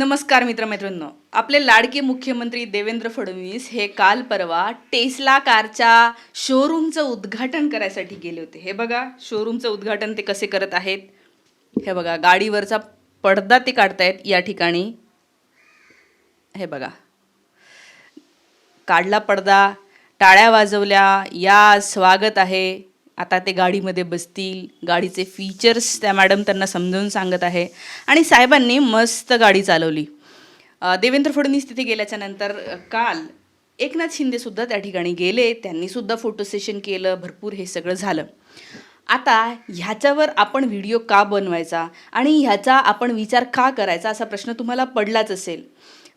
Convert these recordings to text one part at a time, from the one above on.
नमस्कार मित्रमैत्रिणींनो. आपले लाडके मुख्यमंत्री देवेंद्र फडणवीस हे काल परवा टेस्ला कारच्या शोरूमचं उद्घाटन करायसाठी गेले होते. हे बघा शोरूमचं उद्घाटन ते कसे करत आहेत? हे बघा गाडीवरचा पडदा ते काढतायत या ठिकाणी. हे बघा. काढला पडदा टाळ्या वाजवल्या या स्वागत आहे. आता ते गाडीमध्ये बसतील गाडीचे फीचर्स त्या मॅडम त्यांना समजावून सांगत आहे. आणि साहेबांनी मस्त गाडी चालवली. देवेंद्र फडणवीस तिथे गेल्याच्यानंतर काल एकनाथ शिंदेसुद्धा त्या ठिकाणी गेले. त्यांनीसुद्धा फोटो सेशन केलं भरपूर हे सगळं झालं. आता ह्याच्यावर आपण व्हिडिओ का बनवायचा आणि ह्याचा आपण विचार का करायचा असा प्रश्न तुम्हाला पडलाच असेल.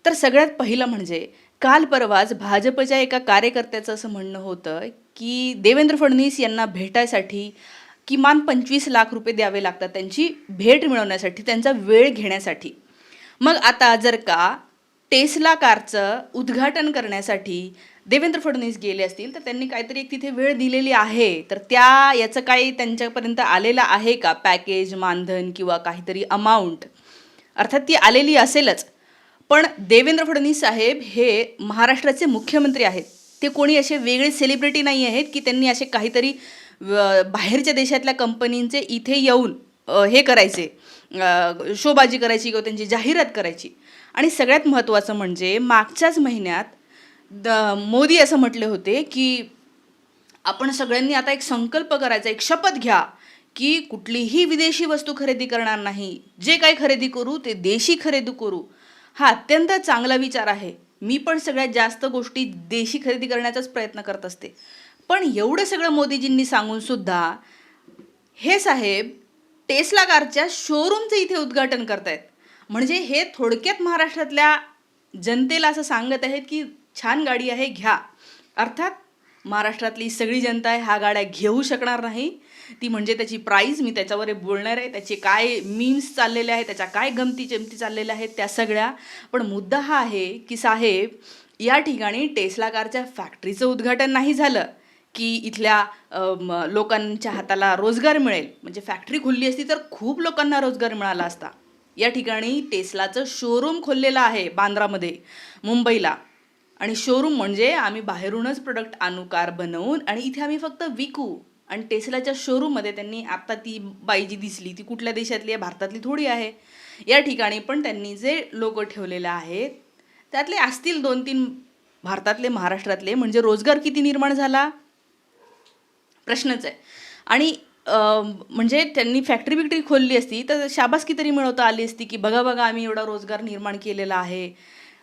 तर सगळ्यात पहिलं म्हणजे काल परवाच भाजपच्या एका कार्यकर्त्याचं असं म्हणणं होतं की देवेंद्र फडणवीस यांना भेटायसाठी किमान पंचवीस लाख रुपये द्यावे लागतात त्यांची भेट मिळवण्यासाठी त्यांचा वेळ घेण्यासाठी. मग आता जर का टेस्ला कारचं उद्घाटन करण्यासाठी देवेंद्र फडणवीस गेले असतील तर त्यांनी काहीतरी एक तिथे वेळ दिलेली आहे. तर त्या याचं काही त्यांच्यापर्यंत आलेलं आहे का? पॅकेज मानधन किंवा काहीतरी अमाऊंट अर्थात ती आलेली असेलच. पण देवेंद्र फडणवीस साहेब हे महाराष्ट्राचे मुख्यमंत्री आहेत. ते कोणी असे वेगळे सेलिब्रिटी नाही आहेत की त्यांनी असे काहीतरी बाहेरच्या देशातल्या कंपनींचे इथे येऊन हे करायचे शोबाजी करायची किंवा त्यांची जाहिरात करायची. आणि सगळ्यात महत्त्वाचं म्हणजे मागच्याच महिन्यात द मोदी असं म्हटले होते की आपण सगळ्यांनी आता एक संकल्प करायचा एक शपथ घ्या की कुठलीही विदेशी वस्तू खरेदी करणार नाही. जे काही खरेदी करू ते देशी खरेदी करू. हा अत्यंत चांगला विचार आहे. मी पण सगळ्यात जास्त गोष्टी देशी खरेदी करण्याचाच प्रयत्न करत असते. पण एवढं सगळं मोदीजींनी सांगून सुद्धा हे साहेब टेस्ला कारच्या शोरूमचं इथे उद्घाटन करतायत. म्हणजे हे थोडक्यात महाराष्ट्रातल्या जनतेला असं सांगत आहेत की छान गाडी आहे घ्या. अर्थात महाराष्ट्रातली सगळी जनता आहे ह्या गाड्या घेऊ शकणार नाही. ती म्हणजे त्याची प्राईज मी त्याच्यावर बोलणार आहे. त्याचे काय मीम्स चाललेले आहेत त्याच्या काय गमती जमती चाललेल्या आहेत त्या सगळ्या. पण मुद्दा हा आहे की साहेब या ठिकाणी टेस्ला कारच्या फॅक्टरीचं उद्घाटन नाही झालं की इथल्या लोकांच्या हाताला रोजगार मिळेल. म्हणजे फॅक्टरी खुलली असती तर खूप लोकांना रोजगार मिळाला असता. या ठिकाणी टेस्लाचं शोरूम खोललेलं आहे बांद्रामध्ये मुंबईला. आणि शोरूम म्हणजे आम्ही बाहेरूनच प्रोडक्ट आणू कार बनवून आणि इथे आम्ही फक्त विकू. आणि टेस्लाच्या शोरूममध्ये त्यांनी आत्ता ती बाई जी दिसली ती कुठल्या देशातली आहे भारतातली थोडी आहे. या ठिकाणी पण त्यांनी जे लोक ठेवलेले आहेत त्यातले असतील दोन तीन भारतातले महाराष्ट्रातले म्हणजे रोजगार किती निर्माण झाला? प्रश्नच आहे. आणि म्हणजे त्यांनी फॅक्टरी बिक्टरी खोलली असती तर शाबासकी तरी मिळवता आली असती की बघा बघा आम्ही एवढा रोजगार निर्माण केलेला आहे.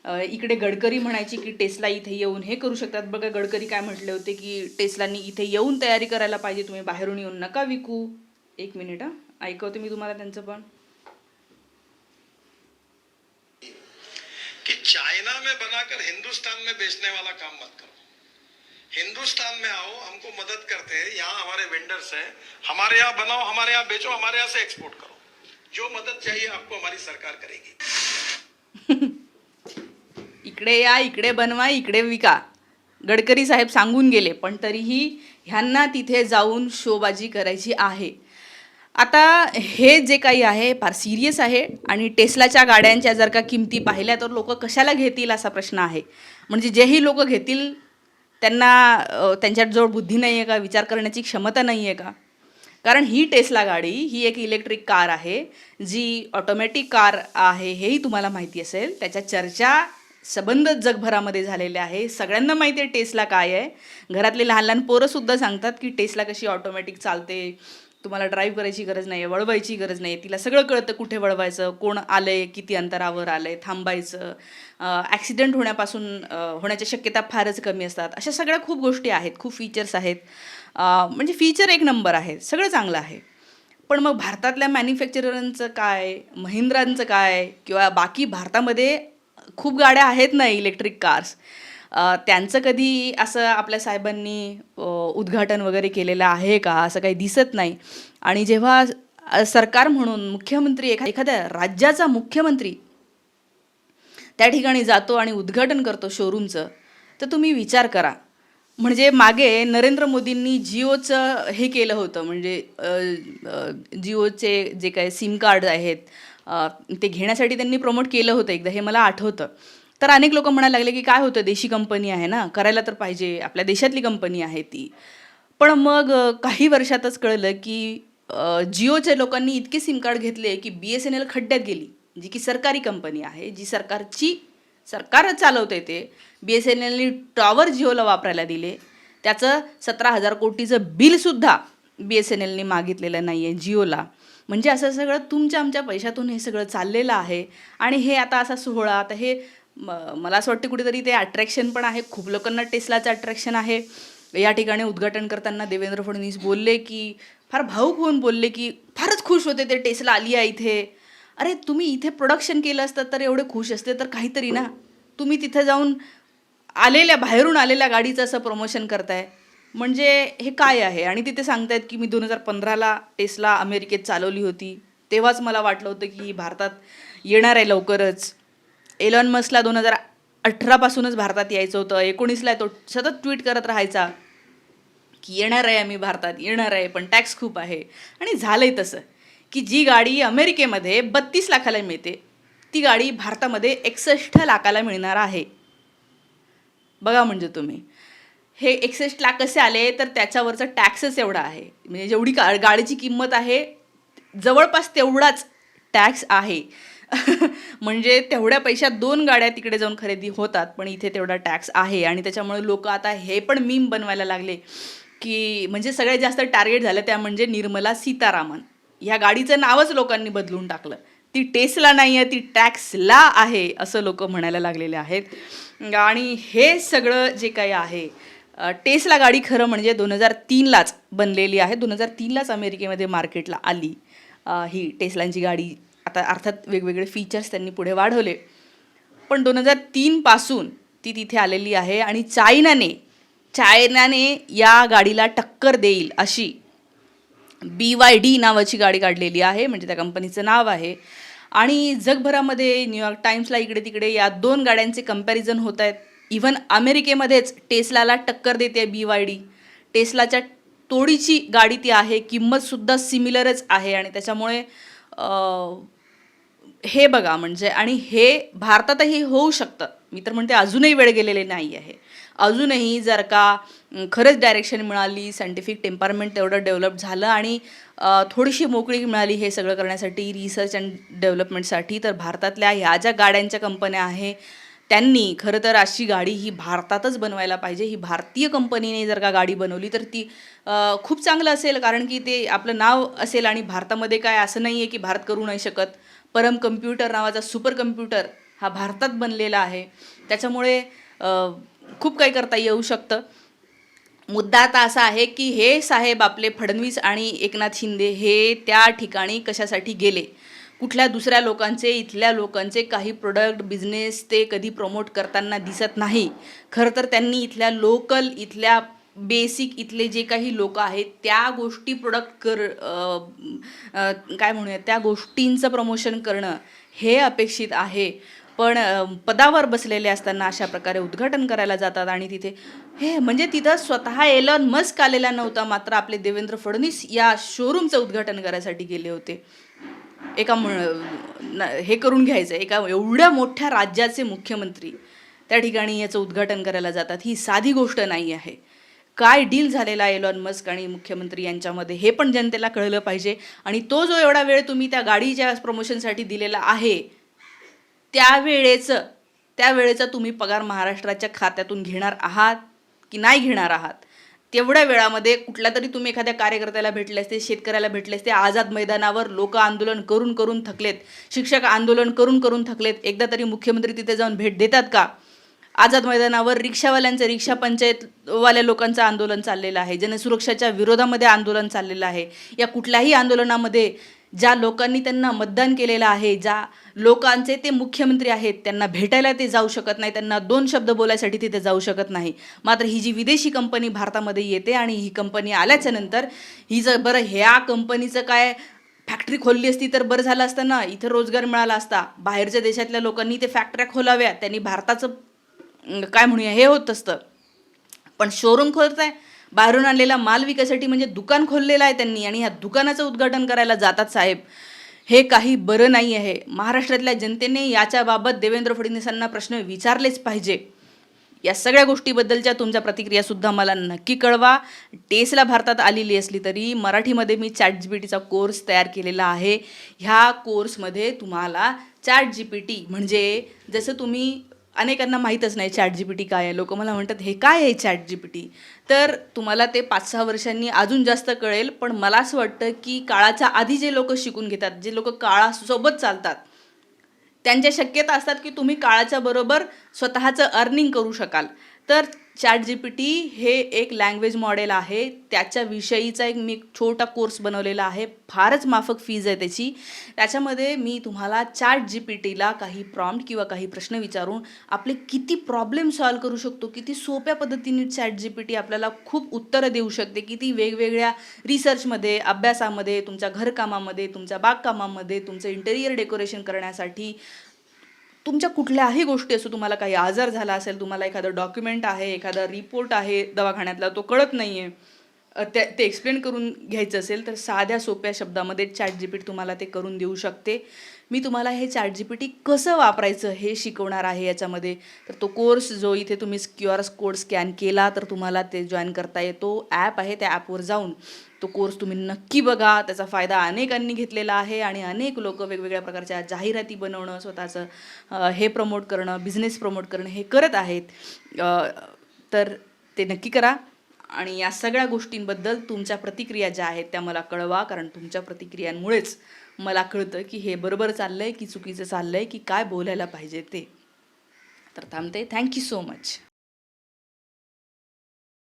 इकडे गडकरी म्हणायची की टेस्ला इथे येऊन हे करू शकतात. बघा गडकरी काय म्हटले होते की टेस्लानी इथे येऊन तयारी करायला पाहिजे तुम्ही बाहेरून येऊन नका विकू. एक मिनिट हां. ऐकवते मी तुम्हाला त्यांचं पण. कि चाइना में बनाकर हिंदुस्तान में बेचने वाला काम मत करो। हिंदुस्तान में आओ हमको मदद करते हैं। यहाँ हमारे वेंडर्स हैं। हमारे यहाँ बनाओ हमारे यहाँ बेचो हमारे यहाँ से एक्सपोर्ट करो। जो मदद चाहिए आपको हमारी सरकार करेगी। इकडे या इकडे बनवा इकडे विका. गडकरी साहेब सांगून गेले पण तरीही ह्यांना तिथे जाऊन शोबाजी करायची आहे. आता हे जे काही आहे फार सिरियस आहे आणि टेस्लाच्या गाड्यांच्या जर का किमती पाहिल्या तर लोक कशाला घेतील असा प्रश्न आहे. म्हणजे जेही लोक घेतील त्यांना त्यांच्याजवळ बुद्धी नाही आहे का? विचार करण्याची क्षमता नाही आहे का? कारण ही टेस्ला गाडी ही एक इलेक्ट्रिक कार आहे जी ऑटोमॅटिक कार आहे हेही तुम्हाला माहिती असेल. त्याच्या चर्चा सबंध जगभरामध्ये झालेले आहे. सगळ्यांना माहिती आहे टेस्ला काय आहे. घरातले लहान लहान पोरंसुद्धा सांगतात की टेस्ला कशी ऑटोमॅटिक चालते. तुम्हाला ड्राईव्ह करायची गरज नाही आहे वळवायची गरज नाही तिला सगळं कळतं कुठे वळवायचं कोण आलं आहे किती अंतरावर आलं आहे थांबायचं ॲक्सिडेंट होण्यापासून होण्याच्या शक्यता फारच कमी असतात. अशा सगळ्या खूप गोष्टी आहेत खूप फीचर्स आहेत. म्हणजे फीचर एक नंबर आहे. सगळं चांगलं आहे. पण मग भारतातल्या मॅन्युफॅक्चररांचं काय महिंद्रांचं काय किंवा बाकी भारतामध्ये खूप गाड्या आहेत ना इलेक्ट्रिक कार्स. त्यांचं कधी असं आपल्या साहेबांनी उद्घाटन वगैरे केलेलं आहे का? असं काही दिसत नाही. आणि जेव्हा सरकार म्हणून मुख्यमंत्री एखा एखाद्या राज्याचा मुख्यमंत्री त्या ठिकाणी जातो आणि उद्घाटन करतो शोरूमचं तर तुम्ही विचार करा. म्हणजे मागे नरेंद्र मोदींनी जिओचं हे केलं होतं. म्हणजे जिओचे जे काही सिम कार्ड आहेत ते घेण्यासाठी त्यांनी प्रमोट केलं होतं एकदा हे मला आठवतं. तर अनेक लोक म्हणायला लागले की काय होतं देशी कंपनी आहे ना करायला तर पाहिजे आपल्या देशातली कंपनी आहे ती. पण मग काही वर्षातच कळलं की जिओच्या लोकांनी इतके सिम कार्ड घेतले की बी एस एन एल खड्ड्यात गेली जी की सरकारी कंपनी आहे जी सरकारची सरकार चालवते ते बी एस एन एलनी टॉवर जिओला वापरायला दिले. त्याचं सतरा हजार कोटीचं बिलसुद्धा बी एस एन एलनी मागितलेलं नाही आहे जिओला. म्हणजे असं सगळं तुमच्या आमच्या पैशातून हे सगळं चाललेलं आहे. आणि हे आता असा सोहळा आता हे म मला असं वाटतं कुठेतरी ते अट्रॅक्शन पण आहे. खूप लोकांना टेस्लाचं अट्रॅक्शन आहे. या ठिकाणी उद्घाटन करताना देवेंद्र फडणवीस बोलले की फार भाऊक होऊन बोलले की फारच खुश होते ते टेस्ला आली आहे इथे. अरे तुम्ही इथे प्रोडक्शन केलं असतं तर एवढे खुश असते तर काहीतरी ना. तुम्ही तिथे जाऊन आलेल्या बाहेरून आलेल्या गाडीचं असं प्रमोशन करताय. म्हणजे हे काय आहे? आणि तिथे सांगतायत की मी दोन हजार पंधराला टेस्ला अमेरिकेत चालवली होती. तेव्हाच मला वाटलं होतं की ही भारतात येणार आहे लवकरच. एलॉन मस्कला दोन हजार अठरापासूनच भारतात यायचं होतं. एकोणीसला तो सतत ट्विट करत राहायचा की येणार आहे आम्ही भारतात येणार आहे पण टॅक्स खूप आहे. आणि झालंय तसं की जी गाडी अमेरिकेमध्ये बत्तीस लाखाला मिळते ती गाडी भारतामध्ये एकसष्ट लाखाला मिळणार आहे. बघा म्हणजे तुम्ही. हे एकसष्ट लाख कसे आले तर त्याच्यावरचा टॅक्सच एवढा आहे. म्हणजे जेवढी का गाडीची किंमत आहे जवळपास तेवढाच टॅक्स आहे. म्हणजे तेवढ्या पैशात दोन गाड्या तिकडे जाऊन खरेदी होतात पण इथे तेवढा टॅक्स आहे. आणि त्याच्यामुळे लोक आता हे पण मीम बनवायला लागले की म्हणजे सगळ्यात जास्त टार्गेट झालं त्या म्हणजे निर्मला सीतारामन. ह्या गाडीचं नावच लोकांनी बदलून टाकलं. ती टेसला नाही आहे ती टॅक्सला आहे असं लोक म्हणायला लागलेले आहेत. आणि हे सगळं जे काही आहे टेस्ला गाडी खरं म्हणजे दोन हजार तीनलाच बनलेली आहे. दोन हजार तीनलाच अमेरिकेमध्ये मार्केटला आली ही टेस्लांची गाडी. आता अर्थात वेगवेगळे फीचर्स त्यांनी पुढे वाढवले. पण दोन हजार तीनपासून ती तिथे आलेली आहे आणि चायनाने चायनाने या गाडीला टक्कर देईल अशी बी वाय डी नावाची गाडी काढलेली आहे म्हणजे त्या कंपनीचं नाव आहे. आणि जगभरामध्ये न्यूयॉर्क टाईम्सला इकडे तिकडे या दोन गाड्यांचे कंपॅरिझन होत आहेत. इव्हन अमेरिकेमध्येच टेस्लाला टक्कर देते बी वाय डी टेस्लाच्या तोडीची गाडी ती आहे किंमतसुद्धा सिमिलरच आहे आणि त्याच्यामुळे हे बघा म्हणजे आणि हे भारतातही होऊ शकतं. मी तर म्हणते अजूनही वेळ गेलेले नाही आहे. अजूनही जर का खरंच डायरेक्शन मिळाली सायंटिफिक टेम्परमेंट तेवढं डेव्हलप झालं आणि थोडीशी मोकळी मिळाली हे सगळं करण्यासाठी रिसर्च अँड डेव्हलपमेंटसाठी तर भारतातल्या ह्या ज्या गाड्यांच्या कंपन्या आहे त्यांनी खरं तर अशी गाडी ही भारतातच बनवायला पाहिजे. ही भारतीय कंपनीने जर का गाडी बनवली तर ती खूप चांगलं असेल. कारण की ते आपलं नाव असेल आणि भारतामध्ये काय असं नाही आहे की भारत करू नाही शकत. परम कम्प्युटर नावाचा सुपर कम्प्युटर हा भारतात बनलेला आहे. त्याच्यामुळे खूप काही करता येऊ शकतं. मुद्दा आता असा आहे की हे साहेब आपले फडणवीस आणि एकनाथ शिंदे हे त्या ठिकाणी कशासाठी गेले? कुठल्या दुसऱ्या लोकांचे इथल्या लोकांचे काही प्रोडक्ट बिझनेस ते कधी प्रमोट करताना दिसत नाही. खरं तर त्यांनी इथल्या लोकल इथल्या बेसिक इथले जे काही लोक आहेत त्या गोष्टी प्रोडक्ट कर काय म्हणूया त्या गोष्टींचं प्रमोशन करणं हे अपेक्षित आहे. पण पदावर बसलेले असताना अशा प्रकारे उद्घाटन करायला जातात आणि तिथे हे म्हणजे तिथं स्वतः एलॉन मस्क आलेला नव्हता मात्र आपले देवेंद्र फडणवीस या शोरूमचं उद्घाटन करायसाठी गेले होते. एका म- न- हे करून घ्यायचं. आहे एका एवढ्या मोठ्या राज्याचे मुख्यमंत्री त्या ठिकाणी याचं उद्घाटन करायला जातात. ही साधी गोष्ट नाही आहे. काय डील झालेला आहे एलॉन मस्क आणि मुख्यमंत्री यांच्यामध्ये हे पण जनतेला कळलं पाहिजे. आणि तो जो एवढा वेळ तुम्ही त्या गाडीच्या प्रमोशनसाठी दिलेला आहे त्यावेळेचं त्यावेळेचा तुम्ही पगार महाराष्ट्राच्या खात्यातून घेणार आहात की नाही घेणार आहात? तेवढ्या वेळामध्ये कुठल्या तरी तुम्ही एखाद्या कार्यकर्त्याला भेटले असते शेतकऱ्याला भेटले असते आझाद मैदानावर लोक आंदोलन करून करून थकलेत शिक्षक आंदोलन करून करून थकलेत एकदा तरी मुख्यमंत्री तिथे जाऊन भेट देतात का? आझाद मैदानावर रिक्षावाल्यांचं रिक्षा पंचायतवाल्या लोकांचं आंदोलन चाललेलं आहे जनसुरक्षाच्या विरोधामध्ये आंदोलन चाललेलं आहे. या कुठल्याही आंदोलनामध्ये ज्या लोकांनी त्यांना मतदान केलेलं आहे ज्या लोकांचे ते मुख्यमंत्री आहेत त्यांना भेटायला ते जाऊ शकत नाही त्यांना दोन शब्द बोलायसाठी तिथे जाऊ शकत नाही. मात्र ही जी विदेशी कंपनी भारतामध्ये येते आणि ही कंपनी आल्याच्यानंतर ही जर बरं ह्या कंपनीचं काय फॅक्टरी खोलली असती तर बरं झालं असतं ना? इथं रोजगार मिळाला असता. बाहेरच्या देशातल्या लोकांनी ते फॅक्टऱ्या खोलाव्या त्यांनी भारताचं काय म्हणूया हे होत असतं. पण शोरूम खोलताय? बाहेरून आणलेला माल विकायसाठी म्हणजे दुकान खोललेलं आहे त्यांनी आणि ह्या दुकानाचं उद्घाटन करायला जातात साहेब. हे काही बरं नाही आहे. महाराष्ट्रातल्या जनतेने याच्याबाबत देवेंद्र फडणवीसांना प्रश्न विचारलेच पाहिजे. या सगळ्या गोष्टीबद्दलच्या तुमच्या प्रतिक्रियासुद्धा मला नक्की कळवा. टेसला भारतात आलेली असली तरी मराठीमध्ये मी चॅट जी पी टीचा कोर्स तयार केलेला आहे. ह्या कोर्समध्ये तुम्हाला चॅट जी पी टी म्हणजे जसं तुम्ही अनेकांना माहीतच नाही चॅट जी पी टी काय आहे. लोक मला म्हणतात हे काय आहे चॅट जी पी टी तर तुम्हाला ते पाच सहा वर्षांनी अजून जास्त कळेल पण मला असं वाटतं की काळाच्या आधी जे लोक शिकून घेतात जे लोक काळासोबत चालतात त्यांच्या शक्यता असतात की तुम्ही काळाच्या बरोबर स्वतःचं अर्निंग करू शकाल. तर चॅट जी पी टी हे एक लँग्वेज मॉडेल आहे. त्याच्याविषयीचा एक मी छोटा कोर्स बनवलेला आहे. फारच माफक फीज आहे त्याची. त्याच्यामध्ये मी तुम्हाला चॅट जी पी टीला काही प्रॉम्प्ट किंवा काही प्रश्न विचारून आपले किती प्रॉब्लेम सॉल्व करू शकतो किती सोप्या पद्धतीने चॅट जी पी टी आपल्याला खूप उत्तरं देऊ शकते किती वेगवेगळ्या रिसर्चमध्ये अभ्यासामध्ये तुमच्या घरकामामध्ये तुमच्या बागकामामध्ये तुमचं इंटेरियर डेकोरेशन करण्यासाठी तुमच्या कुठल्याही गोष्टी असो तुम्हाला काही आजार झाला असेल तुम्हाला एखादं डॉक्युमेंट आहे एखादा रिपोर्ट आहे दवाखान्यातला तो कळत नाही आहे ते ते एक्सप्लेन करून घ्यायचं असेल तर साध्या सोप्या शब्दामध्ये चॅट जीपीट तुम्हाला ते करून देऊ शकते. मी तुम्हाला हे चॅट जी पी टी कसं वापरायचं हे शिकवणार आहे याच्यामध्ये? तर तो कोर्स जो इथे तुम्ही क्यू आर कोड स्कॅन केला तर तुम्हाला ते जॉईन करता येतो. ॲप आहे त्या ॲपवर जाऊन तो कोर्स तुम्ही नक्की बघा. त्याचा फायदा अनेकांनी घेतलेला आहे आणि अनेक लोक वेगवेगळ्या प्रकारच्या जाहिराती बनवणं स्वतःचं हे प्रमोट करणं बिझनेस प्रमोट करणं हे करत आहेत. तर ते नक्की करा. आणि या सगळ्या गोष्टींबद्दल तुमच्या प्रतिक्रिया ज्या आहेत त्या मला कळवा कारण तुमच्या प्रतिक्रियांमुळेच मला कळतं की हे बरोबर चाललं आहे की चुकीचं चाललं आहे की काय बोलायला पाहिजे ते. तर थांबते. Thank you so much